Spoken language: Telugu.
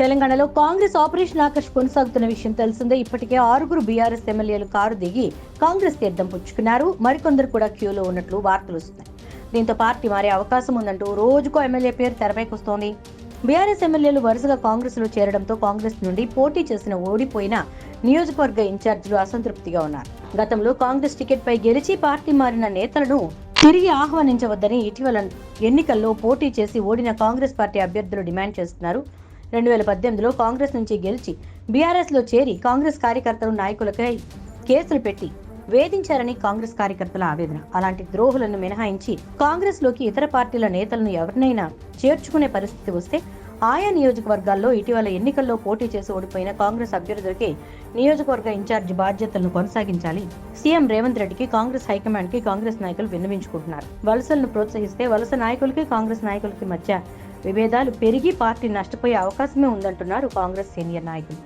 తెలంగాణలో కాంగ్రెస్ ఆపరేషన్ ఆకర్ష్ కొనసాగుతున్న విషయం తెలిసిందే. ఇప్పటికే ఆరుగురు బీఆర్ఎస్ ఎమ్మెల్యేలు కారు దిగి కాంగ్రెస్ తీర్థం పుచ్చుకున్నారు. మరికొందరు కూడా క్యూలో ఉన్నట్లు వార్తలు వస్తున్నాయి. దీంతో పార్టీ మారే అవకాశం ఉందంటూ రోజుకో ఎమ్మెల్యే పేరు తెరపైకి వస్తోంది. బీఆర్ఎస్ ఎమ్మెల్యేలు వరుసగా కాంగ్రెస్లో చేరడంతో కాంగ్రెస్ నుండి పోటీ చేసిన ఓడిపోయిన నియోజకవర్గ ఇన్ఛార్జీలు అసంతృప్తిగా ఉన్నారు. గతంలో కాంగ్రెస్ టికెట్ పై గెలిచి పార్టీ మారిన నేతలను తిరిగి ఆహ్వానించవద్దని ఇటీవల ఎన్నికల్లో పోటీ చేసి ఓడిన కాంగ్రెస్ పార్టీ అభ్యర్థులు డిమాండ్ చేస్తున్నారు. రెండు వేల పద్దెనిమిదిలో కాంగ్రెస్ నుంచి గెలిచి బీఆర్ఎస్లో చేరి కాంగ్రెస్ కార్యకర్తలు నాయకులకై కేసులు పెట్టి వేధించారని కాంగ్రెస్ కార్యకర్తల ఆవేదన. అలాంటి ద్రోహులను మినహాయించి కాంగ్రెస్లోకి ఇతర పార్టీల నేతలను ఎవరినైనా చేర్చుకునే పరిస్థితి వస్తే ఆయా నియోజకవర్గాల్లో ఇటీవల ఎన్నికల్లో పోటీ చేసి ఓడిపోయిన కాంగ్రెస్ అభ్యర్థులకి నియోజకవర్గ ఇన్ఛార్జి బాధ్యతలను కొనసాగించాలి. సీఎం రేవంత్ రెడ్డికి కాంగ్రెస్ హైకమాండ్కి కాంగ్రెస్ నాయకులు విన్నవించుకుంటున్నారు. వలసలను ప్రోత్సహిస్తే వలస నాయకులకి కాంగ్రెస్ నాయకులకి మధ్య విభేదాలు పెరిగి పార్టీ నష్టపోయే అవకాశమే ఉందంటున్నారు కాంగ్రెస్ సీనియర్ నాయకులు.